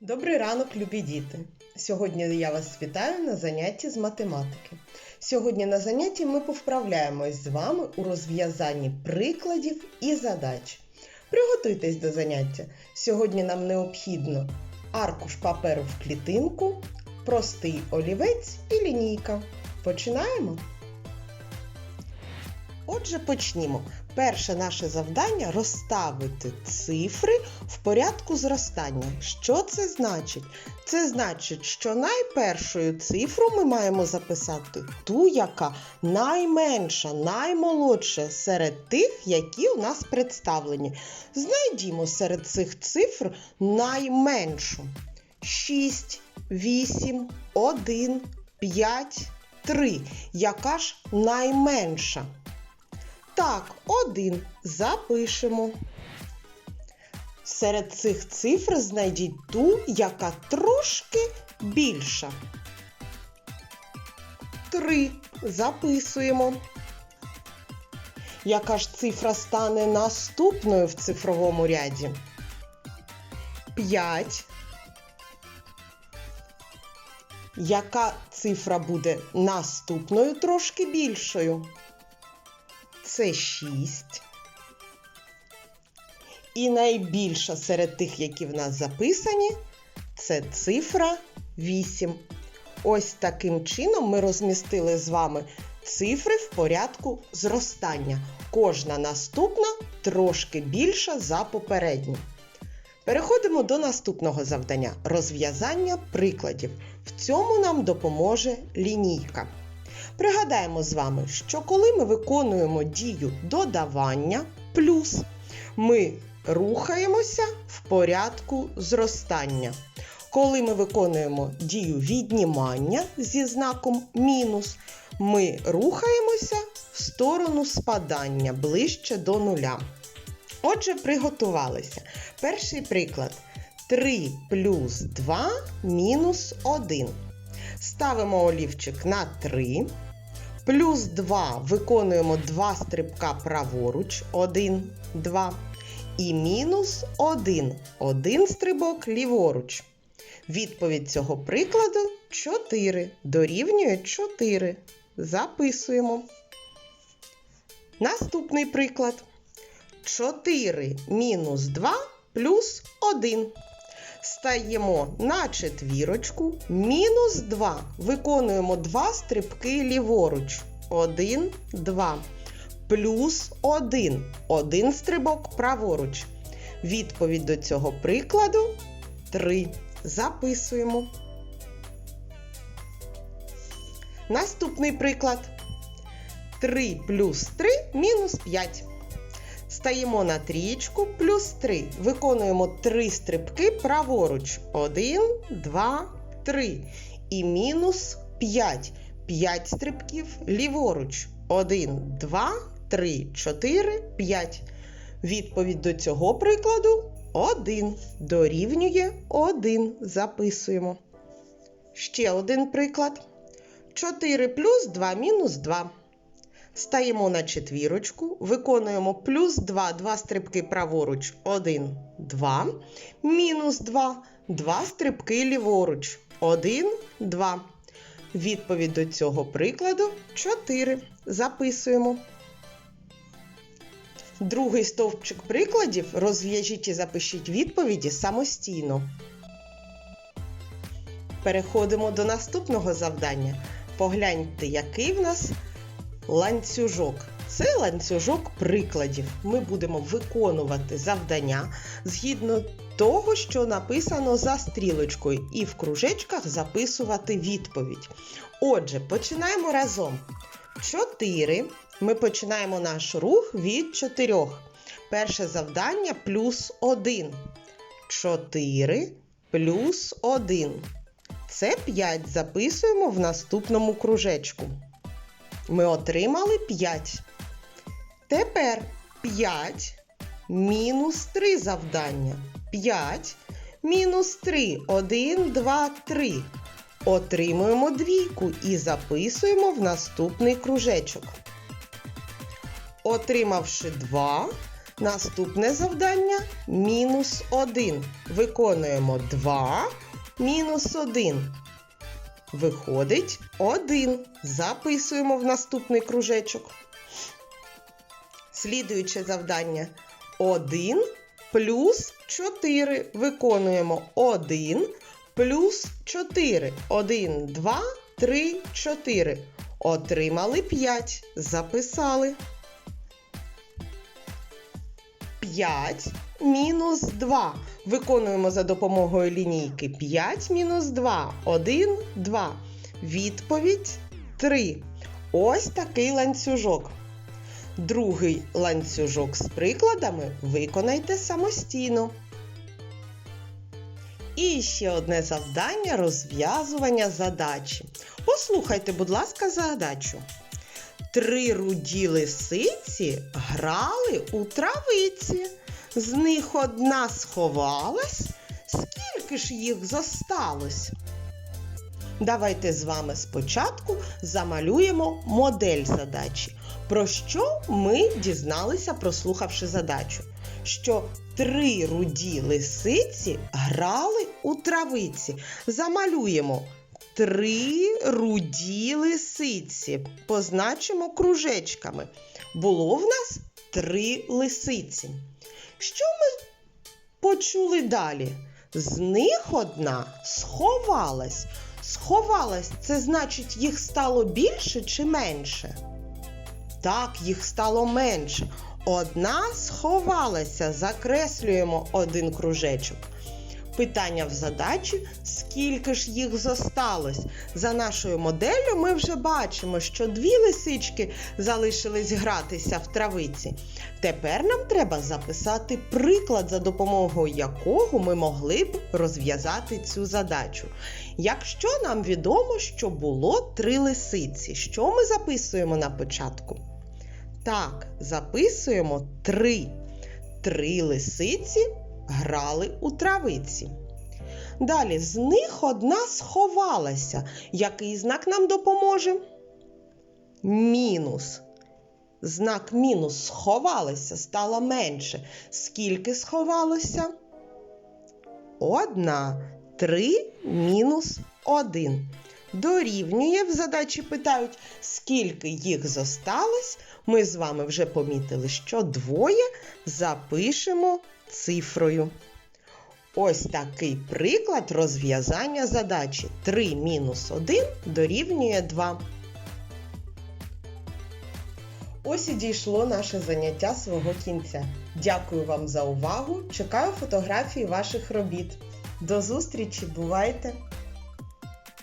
Добрий ранок, любі діти! Сьогодні я вас вітаю на занятті з математики. Сьогодні на занятті ми повправляємось з вами у розв'язанні прикладів і задач. Приготуйтесь до заняття. Сьогодні нам необхідно аркуш паперу в клітинку, простий олівець і лінійка. Починаємо? Отже, почнімо. Перше наше завдання розставити цифри в порядку зростання. Що це значить? Це значить, що найпершою цифру ми маємо записати ту, яка найменша, наймолодша серед тих, які у нас представлені. Знайдімо серед цих цифр найменшу. 6, 8, 1, 5, 3. Яка ж найменша? Так, один запишемо. Серед цих цифр знайдіть ту, яка трошки більша. Три записуємо. Яка ж цифра стане наступною в цифровому ряді? П'ять. Яка цифра буде наступною трошки більшою? Це 6. І найбільша серед тих, які в нас записані, це цифра 8. Ось таким чином ми розмістили з вами цифри в порядку зростання. Кожна наступна трошки більша за попередню. Переходимо до наступного завдання розв'язання прикладів. В цьому нам допоможе лінійка. Пригадаємо з вами, що коли ми виконуємо дію додавання плюс, ми рухаємося в порядку зростання. Коли ми виконуємо дію віднімання зі знаком мінус, ми рухаємося в сторону спадання ближче до нуля. Отже, приготувалися. Перший приклад: 3 плюс 2 мінус 1. Ставимо олівчик на 3. Плюс 2 виконуємо 2 стрибка праворуч. 1, 2. І мінус 1. Один стрибок ліворуч. Відповідь цього прикладу 4. Дорівнює 4. Записуємо. Наступний приклад. 4 мінус 2 плюс 1. Стаємо на четвірочку, мінус 2. Виконуємо 2 стрибки ліворуч. 1, 2. Плюс 1. Один стрибок праворуч. Відповідь до цього прикладу 3. Записуємо. Наступний приклад. 3 плюс 3 мінус 5. Стаємо на трієчку плюс 3. Виконуємо 3 стрибки праворуч. 1, 2, 3. І мінус 5. 5 стрибків ліворуч. 1, 2, 3, 4, 5. Відповідь до цього прикладу 1. Дорівнює 1. Записуємо. Ще один приклад. 4 плюс 2 мінус 2. Стаємо на четвірочку, виконуємо плюс 2, 2 стрибки праворуч, 1, 2, мінус 2, 2 стрибки ліворуч, 1, 2. Відповідь до цього прикладу 4. Записуємо. Другий стовпчик прикладів розв'яжіть і запишіть відповіді самостійно. Переходимо до наступного завдання. Погляньте, який в нас ланцюжок. Це ланцюжок прикладів. Ми будемо виконувати завдання згідно того, що написано за стрілочкою, і в кружечках записувати відповідь. Отже, починаємо разом. 4. Ми починаємо наш рух від 4. Перше завдання плюс 1. 4 плюс 1. Це 5 записуємо в наступному кружечку. Ми отримали 5. Тепер 5 мінус 3 завдання. 5 мінус 3. 1, 2, 3. Отримуємо двійку і записуємо в наступний кружечок. Отримавши 2, Наступне завдання мінус 1. Виконуємо 2 мінус 1. Виходить 1. Записуємо в наступний кружечок. Слідуюче завдання 1 плюс 4. Виконуємо 1 плюс 4. 1, 2, 3, 4. Отримали 5. Записали. 5 мінус 2. Виконуємо за допомогою лінійки 5 мінус 2. 1, 2. Відповідь 3. Ось такий ланцюжок. Другий ланцюжок з прикладами виконайте самостійно. І ще одне завдання розв'язування задачі. Послухайте, будь ласка, задачу. Три руді лисиці грали у травиці. З них одна сховалась. Скільки ж їх зосталось? Давайте з вами спочатку замалюємо модель задачі. Про що ми дізналися, прослухавши задачу? Що три руді лисиці грали у травиці. Замалюємо три руді лисиці. Позначимо кружечками. Було в нас три лисиці. Що ми почули далі? З них одна сховалась. Сховалась це значить, їх стало більше чи менше? Так, їх стало менше. Одна сховалася, закреслюємо один кружечок. Питання в задачі, скільки ж їх зосталось. За нашою моделлю ми вже бачимо, що дві лисички залишились гратися в травиці. Тепер нам треба записати приклад, за допомогою якого ми могли б розв'язати цю задачу. Якщо нам відомо, що було три лисиці, що ми записуємо на початку? Так, записуємо три. Три лисиці грали у травиці. Далі з них одна сховалася. Який знак нам допоможе? Мінус. Знак мінус сховалася, стало менше. Скільки сховалося? Одна. Три мінус один. Дорівнює в задачі питають, скільки їх зосталось. Ми з вами вже помітили, що двоє запишемо цифрою. Ось такий приклад розв'язання задачі. 3 мінус 1 дорівнює 2. Ось і дійшло наше заняття свого кінця. Дякую вам за увагу. Чекаю фотографії ваших робіт. До зустрічі, бувайте!